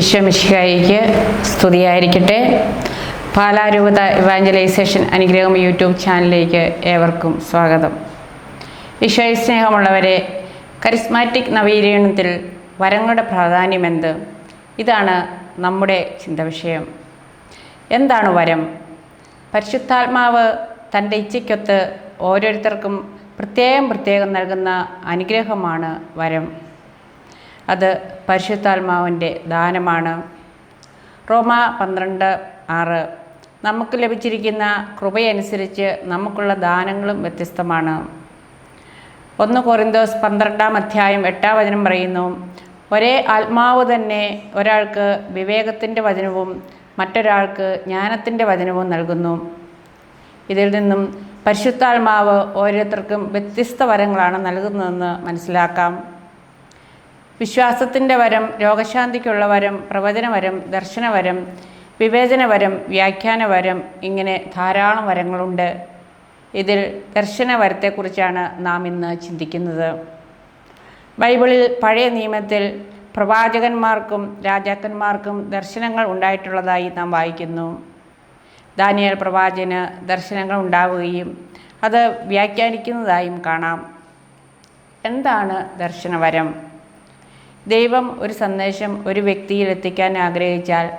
ഈശ്വമിഷിഹായിക്ക് സ്തുതിയായിരിക്കട്ടെ. പാലാരൂപത ഇവാഞ്ചലൈസേഷൻ അനുഗ്രഹം യൂട്യൂബ് ചാനലിലേക്ക് ഏവർക്കും സ്വാഗതം. ഈശോയെ സ്നേഹമുള്ളവരെ കരിസ്മാറ്റിക് നവീകരണത്തിൽ വരങ്ങളുടെ പ്രാധാന്യമെന്ത് ഇതാണ് നമ്മുടെ ചിന്ത വിഷയം എന്താണ് വരം? പരിശുദ്ധാത്മാവ് തന്റെ ഇച്ഛയ്ക്കൊത്ത് ഓരോരുത്തർക്കും പ്രത്യേകം പ്രത്യേകം നൽകുന്ന അനുഗ്രഹമാണ് വരം. അത് പരിശുദ്ധാത്മാവിന്റെ ദാനമാണ്. റോമ പന്ത്രണ്ട് ആറ്. നമുക്ക് ലഭിച്ചിരിക്കുന്ന കൃപയനുസരിച്ച് നമുക്കുള്ള ദാനങ്ങളും വ്യത്യസ്തമാണ്. ഒന്ന് കൊറിന്തോസ് പന്ത്രണ്ടാം അധ്യായം എട്ടാം വചനം പറയുന്നു ഒരേ ആത്മാവ് തന്നെ ഒരാൾക്ക് വിവേകത്തിന്റെ വചനവും മറ്റൊരാൾക്ക് ജ്ഞാനത്തിന്റെ വചനവും നൽകുന്നു. ഇതിൽ നിന്നും പരിശുദ്ധാത്മാവ് ഓരോരുത്തർക്കും വ്യത്യസ്ത വരങ്ങളാണ് നൽകുന്നതെന്ന് മനസ്സിലാക്കാം. വിശ്വാസത്തിന്റെ വരം രോഗശാന്തിക്കുള്ള വരം പ്രവചനവരം ദർശനവരം വിവേചനവരം വ്യാഖ്യാനവരം ഇങ്ങനെ ധാരാളം വരങ്ങളുണ്ട്. ഇതിൽ ദർശനവരത്തെക്കുറിച്ചാണ് നാം ഇന്ന് ചിന്തിക്കുന്നത്. ബൈബിളിൽ പഴയ നിയമത്തിൽ പ്രവാചകന്മാർക്കും രാജാക്കന്മാർക്കും ദർശനങ്ങൾ ഉണ്ടായിട്ടുള്ളതായി നാം വായിക്കുന്നു. ദാനിയൽ പ്രവാചന് ദർശനങ്ങൾ ഉണ്ടാവുകയും അത് വ്യാഖ്യാനിക്കുന്നതായും കാണാം. എന്താണ് ദർശനവരം? ദൈവം ഒരു സന്ദേശം ഒരു വ്യക്തിയിൽ എത്തിക്കാൻ ആഗ്രഹിച്ചാൽ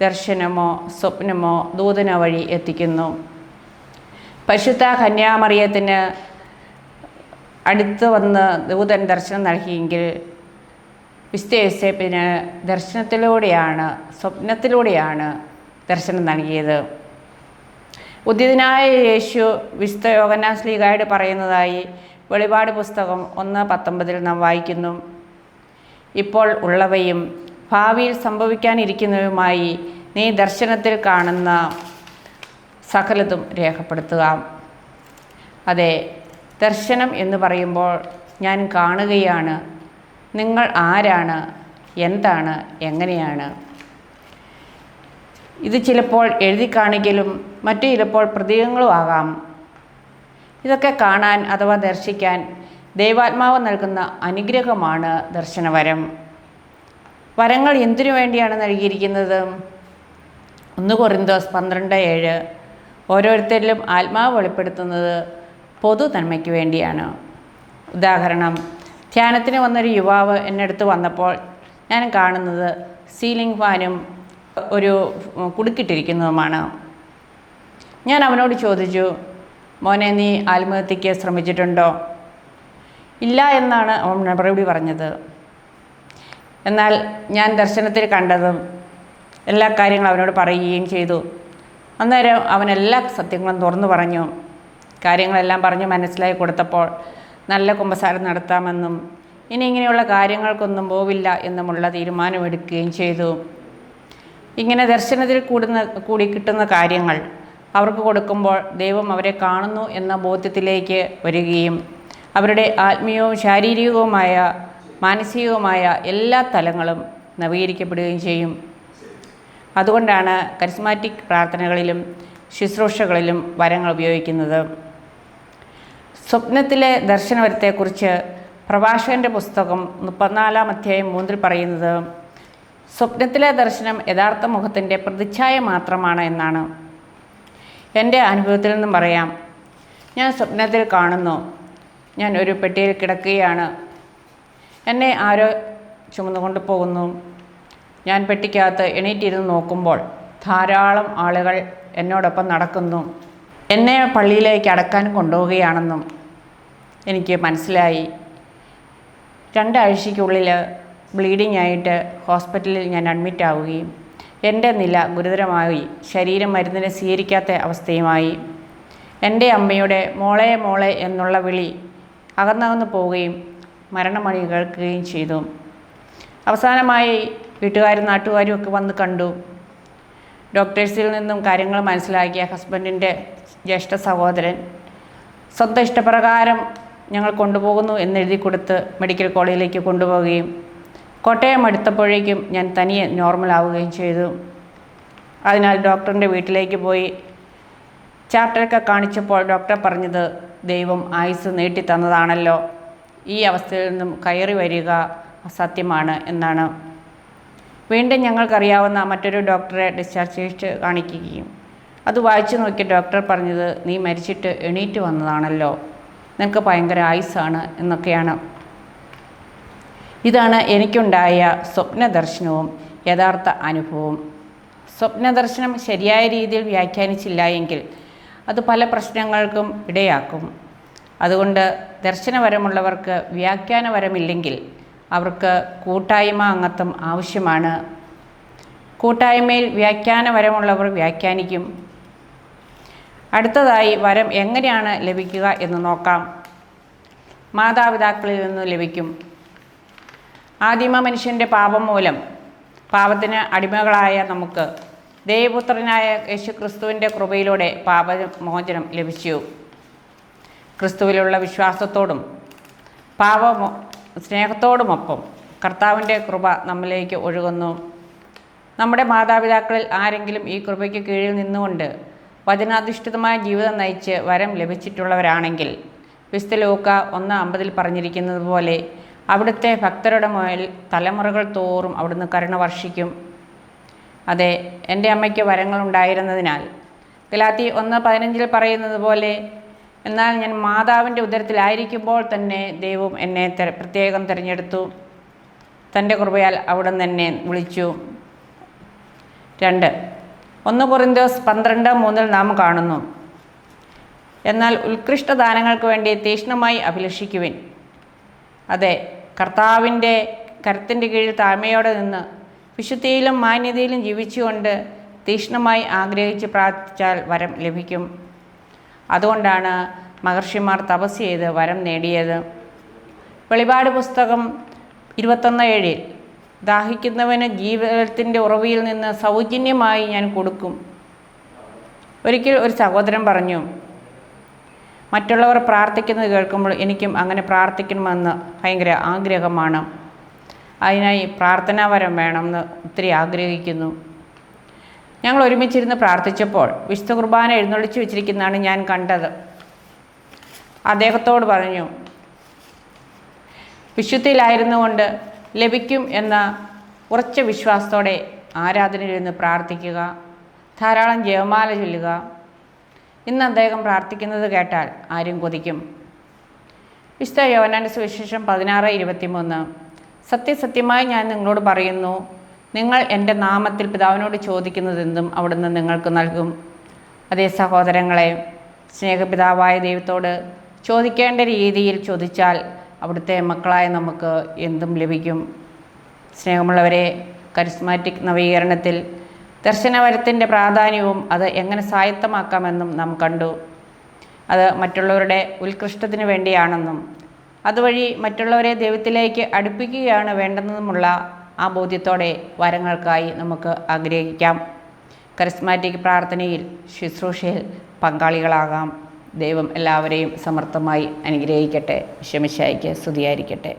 ദർശനമോ സ്വപ്നമോ ദൂതന വഴി എത്തിക്കുന്നു. പരിശുദ്ധ കന്യാമറിയത്തിന് അടുത്ത് വന്ന് ദൂതൻ ദർശനം നൽകിയെങ്കിൽ വിസ്തേസേപ്പിന് ദർശനത്തിലൂടെയാണ് സ്വപ്നത്തിലൂടെയാണ് ദർശനം നൽകിയത്. ഉദിതനായ യേശു വിശുദ്ധ യോഗനാശ്ലീഗായിട്ട് പറയുന്നതായി വെളിപാട് പുസ്തകം ഒന്ന് പത്തൊമ്പതിൽ നാം വായിക്കുന്നു. ഇപ്പോൾ ഉള്ളവയും ഭാവിയിൽ സംഭവിക്കാനിരിക്കുന്നവയുമായി നീ ദർശനത്തിൽ കാണുന്ന സകലതും രേഖപ്പെടുത്തുക. അതെ ദർശനം എന്ന് പറയുമ്പോൾ ഞാൻ കാണുകയാണ്. നിങ്ങൾ ആരാണ്? എന്താണ്? എങ്ങനെയാണ്? ഇത് ചിലപ്പോൾ എഴുതി കാണിക്കലും മറ്റു ചിലപ്പോൾ പ്രതീകങ്ങളും ആകാം. ഇതൊക്കെ കാണാൻ അഥവാ ദർശിക്കാൻ ദൈവാത്മാവ് നൽകുന്ന അനുഗ്രഹമാണ് ദർശനവരം. വരങ്ങൾ എന്തിനു വേണ്ടിയാണ് നൽകിയിരിക്കുന്നത്? ഒന്ന് കൊറിന്തോസ് പന്ത്രണ്ട് ഏഴ്. ഓരോരുത്തരിലും ആത്മാവ് വെളിപ്പെടുത്തുന്നത് പൊതു നന്മയ്ക്ക് വേണ്ടിയാണ്. ഉദാഹരണം ധ്യാനത്തിന് വന്നൊരു യുവാവ് എന്റെ അടുത്ത് വന്നപ്പോൾ ഞാൻ കാണുന്നത് സീലിംഗ് ഫാനും ഒരു കുടുക്കിട്ടിരിക്കുന്നതുമാണ്. ഞാൻ അവനോട് ചോദിച്ചു മോനെ നീ ആത്മഹത്യയ്ക്ക് ശ്രമിച്ചിട്ടുണ്ടോ? ഇല്ല എന്നാണ് മറുപടി പറഞ്ഞത്. എന്നാൽ ഞാൻ ദർശനത്തിൽ കണ്ടതും എല്ലാ കാര്യങ്ങളും അവനോട് പറയുകയും ചെയ്തു. അന്നേരം അവൻ എല്ലാ സത്യങ്ങളും തുറന്നു പറഞ്ഞു. കാര്യങ്ങളെല്ലാം പറഞ്ഞു മനസ്സിലായി കൊടുത്തപ്പോൾ നല്ല കുമ്പസാരം നടത്താമെന്നും ഇനി ഇങ്ങനെയുള്ള കാര്യങ്ങൾക്കൊന്നും പോവില്ല എന്നുമുള്ള തീരുമാനമെടുക്കുകയും ചെയ്തു. ഇങ്ങനെ ദർശനത്തിൽ കൂടുന്ന കൂടി കിട്ടുന്ന കാര്യങ്ങൾ അവർക്ക് കൊടുക്കുമ്പോൾ ദൈവം അവരെ കാണുന്നു എന്ന ബോധ്യത്തിലേക്ക് വരികയും അവരുടെ ആത്മീയവും ശാരീരികവുമായ മാനസികവുമായ എല്ലാ തലങ്ങളും നവീകരിക്കപ്പെടുകയും ചെയ്യും. അതുകൊണ്ടാണ് കരിസ്മാറ്റിക് പ്രാർത്ഥനകളിലും ശുശ്രൂഷകളിലും വരങ്ങൾ ഉപയോഗിക്കുന്നത്. സ്വപ്നത്തിലെ ദർശനവരത്തെക്കുറിച്ച് പ്രഭാഷകന്റെ പുസ്തകം മുപ്പത്തിനാലാം അധ്യായം മൂന്നിൽ പറയുന്നത് സ്വപ്നത്തിലെ ദർശനം യഥാർത്ഥ മുഖത്തിന്റെ പ്രതിച്ഛായ മാത്രമാണ് എന്നാണ്. എന്റെ അനുഭവത്തിൽ നിന്നും പറയാം. ഞാൻ സ്വപ്നത്തിൽ കാണുന്നു. ഞാൻ ഒരു പെട്ടിയിൽ കിടക്കുകയാണ്. എന്നെ ആരോ ചുമന്നുകൊണ്ട് പോകുന്നു. ഞാൻ പെട്ടിക്കകത്ത് എണീറ്റിരുന്ന് നോക്കുമ്പോൾ ധാരാളം ആളുകൾ എന്നോടൊപ്പം നടക്കുന്നു. എന്നെ പള്ളിയിലേക്ക് അടക്കാൻ കൊണ്ടുപോവുകയാണെന്നും എനിക്ക് മനസ്സിലായി. രണ്ടാഴ്ചയ്ക്കുള്ളിൽ ബ്ലീഡിംഗ് ആയിട്ട് ഹോസ്പിറ്റലിൽ ഞാൻ അഡ്മിറ്റ് ആവുകയും എന്റെ നില ഗുരുതരമായി ശരീരം മരുന്നിനെ സ്വീകരിക്കാത്ത അവസ്ഥയുമായി. എന്റെ അമ്മയുടെ മോളെ മോളെ എന്നുള്ള വിളി അകന്നകന്ന് പോവുകയും മരണമണി കേൾക്കുകയും ചെയ്തു. അവസാനമായി വീട്ടുകാരും നാട്ടുകാരും ഒക്കെ വന്ന് കണ്ടു. ഡോക്ടേഴ്സിൽ നിന്നും കാര്യങ്ങൾ മനസ്സിലാക്കിയ ഹസ്ബൻഡിന്റെ ജ്യേഷ്ഠ സഹോദരൻ സ്വന്തം ഇഷ്ടപ്രകാരം ഞങ്ങൾ കൊണ്ടുപോകുന്നു എന്നെഴുതി കൊടുത്ത് മെഡിക്കൽ കോളേജിലേക്ക് കൊണ്ടുപോവുകയും കോട്ടയം അടുത്തപ്പോഴേക്കും ഞാൻ തനിയെ നോർമൽ ആവുകയും ചെയ്തു. അതിനാൽ ഡോക്ടറിന്റെ വീട്ടിലേക്ക് പോയി. ചാർട്ടറൊക്കെ കാണിച്ചപ്പോൾ ഡോക്ടർ പറഞ്ഞത് ദൈവം ആയുസ് നീട്ടി തന്നതാണല്ലോ. ഈ അവസ്ഥയിൽ നിന്നും കയറി വരിക അസത്യമാണ് എന്നാണ്. വീണ്ടും ഞങ്ങൾക്കറിയാവുന്ന മറ്റൊരു ഡോക്ടറെ ഡിസ്ചാർജ് ചെയ്ത് കാണിക്കുകയും അത് വായിച്ചു നോക്കിയ ഡോക്ടർ പറഞ്ഞത് നീ മരിച്ചിട്ട് എണീറ്റ് വന്നതാണല്ലോ. നിനക്ക് ഭയങ്കര ആയുസ്സാണ് എന്നൊക്കെയാണ്. ഇതാണ് എനിക്കുണ്ടായ സ്വപ്ന ദർശനവും യഥാർത്ഥ അനുഭവവും. സ്വപ്ന ദർശനം ശരിയായ രീതിയിൽ വ്യാഖ്യാനിച്ചില്ല എങ്കിൽ അത് പല പ്രശ്നങ്ങൾക്കും ഇടയാക്കും. അതുകൊണ്ട് ദർശനവരമുള്ളവർക്ക് വ്യാഖ്യാനവരമില്ലെങ്കിൽ അവർക്ക് കൂട്ടായ്മ അംഗത്വം ആവശ്യമാണ്. കൂട്ടായ്മയിൽ വ്യാഖ്യാനവരമുള്ളവർ വ്യാഖ്യാനിക്കും. അടുത്തതായി വരം എങ്ങനെയാണ് ലഭിക്കുക എന്ന് നോക്കാം. മാതാപിതാക്കളിൽ നിന്ന് ലഭിക്കും. ആദിമ മനുഷ്യന്റെ പാപം മൂലം പാപത്തിന് അടിമകളായ നമുക്ക് ദൈവപുത്രനായ യേശു ക്രിസ്തുവിന്റെ കൃപയിലൂടെ പാപമോചനം ലഭിച്ചു. ക്രിസ്തുവിലുള്ള വിശ്വാസത്തോടും പാപമോ സ്നേഹത്തോടുമൊപ്പം കർത്താവിന്റെ കൃപ നമ്മിലേക്ക് ഒഴുകുന്നു. നമ്മുടെ മാതാപിതാക്കളിൽ ആരെങ്കിലും ഈ കൃപയ്ക്ക് കീഴിൽ നിന്നുകൊണ്ട് വചനാധിഷ്ഠിതമായ ജീവിതം നയിച്ച് വരം ലഭിച്ചിട്ടുള്ളവരാണെങ്കിൽ വിസ്തു ലോക്ക ഒന്ന് അമ്പതിൽ പറഞ്ഞിരിക്കുന്നത് പോലെ അവിടുത്തെ ഭക്തരുടെ മേൽ തലമുറകൾ തോറും അവിടുന്ന് കരുണ വർഷിക്കും. അതെ എന്റെ അമ്മയ്ക്ക് വരങ്ങളുണ്ടായിരുന്നതിനാൽ ഗലാത്തി ഒന്ന് പതിനഞ്ചിൽ പറയുന്നത് പോലെ എന്നാൽ ഞാൻ മാതാവിന്റെ ഉദരത്തിലായിരിക്കുമ്പോൾ തന്നെ ദൈവം എന്നെ പ്രത്യേകം തിരഞ്ഞെടുത്തു. തന്റെ കൃപയാൽ അവിടെ തന്നെ വിളിച്ചു. രണ്ട് ഒന്ന് കൊറിന്തോസ് പന്ത്രണ്ട് മൂന്നിൽ നാം കാണുന്നു. എന്നാൽ ഉത്കൃഷ്ട ദാനങ്ങൾക്ക് വേണ്ടി തീക്ഷ്ണമായി അഭിലഷിക്കുവിൻ. അതെ കർത്താവിന്റെ കരത്തിന്റെ കീഴിൽ താഴ്മയോടെ നിന്ന് വിശുദ്ധിയിലും മാന്യതയിലും ജീവിച്ചുകൊണ്ട് തീക്ഷ്ണമായി ആഗ്രഹിച്ച് പ്രാർത്ഥിച്ചാൽ വരം ലഭിക്കും. അതുകൊണ്ടാണ് മഹർഷിമാർ തപസ് ചെയ്ത് വരം നേടിയത്. വെളിപാട് പുസ്തകം ഇരുപത്തൊന്ന് ഏഴിൽ ദാഹിക്കുന്നവന് ജീവിതത്തിന്റെ ഉറവിയിൽ നിന്ന് സൗജന്യമായി ഞാൻ കൊടുക്കും. ഒരിക്കൽ ഒരു സഹോദരൻ പറഞ്ഞു മറ്റുള്ളവർ പ്രാർത്ഥിക്കുന്നത് കേൾക്കുമ്പോൾ എനിക്കും അങ്ങനെ പ്രാർത്ഥിക്കണമെന്ന് ഭയങ്കര ആഗ്രഹമാണ്. അതിനായി പ്രാർത്ഥനാവരം വേണമെന്ന് ഒത്തിരി ആഗ്രഹിക്കുന്നു. ഞങ്ങൾ ഒരുമിച്ചിരുന്ന് പ്രാർത്ഥിച്ചപ്പോൾ വിശുദ്ധ കുർബാന എഴുന്നള്ളിച്ചു വെച്ചിരിക്കുന്നതാണ് ഞാൻ കണ്ടത്. അദ്ദേഹത്തോട് പറഞ്ഞു വിശുദ്ധിയിലായിരുന്നുകൊണ്ട് ലഭിക്കും എന്ന ഉറച്ച വിശ്വാസത്തോടെ ആരാധനയിലിരുന്ന് പ്രാർത്ഥിക്കുക ധാരാളം ജയമാല ചൊല്ലുക. ഇന്ന് അദ്ദേഹം പ്രാർത്ഥിക്കുന്നത് കേട്ടാൽ ആരും കൊതിക്കും. വിശുദ്ധ യോവനാന്റെ സുവിശേഷം പതിനാറ് ഇരുപത്തിമൂന്ന്. സത്യസത്യമായി ഞാൻ നിങ്ങളോട് പറയുന്നു നിങ്ങൾ എന്റെ നാമത്തിൽ പിതാവിനോട് ചോദിക്കുന്നതെന്തും അവിടുന്ന് നിങ്ങൾക്ക് നൽകും. അതേ സഹോദരങ്ങളെ സ്നേഹപിതാവായ ദൈവത്തോട് ചോദിക്കേണ്ട രീതിയിൽ ചോദിച്ചാൽ അവിടുത്തെ മക്കളായ നമുക്ക് എന്തും ലഭിക്കും. സ്നേഹമുള്ളവരെ കരിസ്മാറ്റിക് നവീകരണത്തിൽ ദർശനവരത്തിന്റെ പ്രാധാന്യവും അത് എങ്ങനെ സ്വായത്തമാക്കാമെന്നും നാം കണ്ടു. അത് മറ്റുള്ളവരുടെ ഉത്കൃഷ്ടത്തിന് വേണ്ടിയാണെന്നും അതുവഴി മറ്റുള്ളവരെ ദൈവത്തിലേക്ക് അടുപ്പിക്കുകയാണ് വേണ്ടതെന്നുമുള്ള ആ ബോധ്യത്തോടെ വരങ്ങൾക്കായി നമുക്ക് ആഗ്രഹിക്കാം. കരിസ്മാറ്റിക് പ്രാർത്ഥനയിൽ ശുശ്രൂഷയിൽ പങ്കാളികളാകാം. ദൈവം എല്ലാവരെയും സമർത്ഥമായി അനുഗ്രഹിക്കട്ടെ. ശമിശായിക്ക് സ്തുതിയായിരിക്കട്ടെ.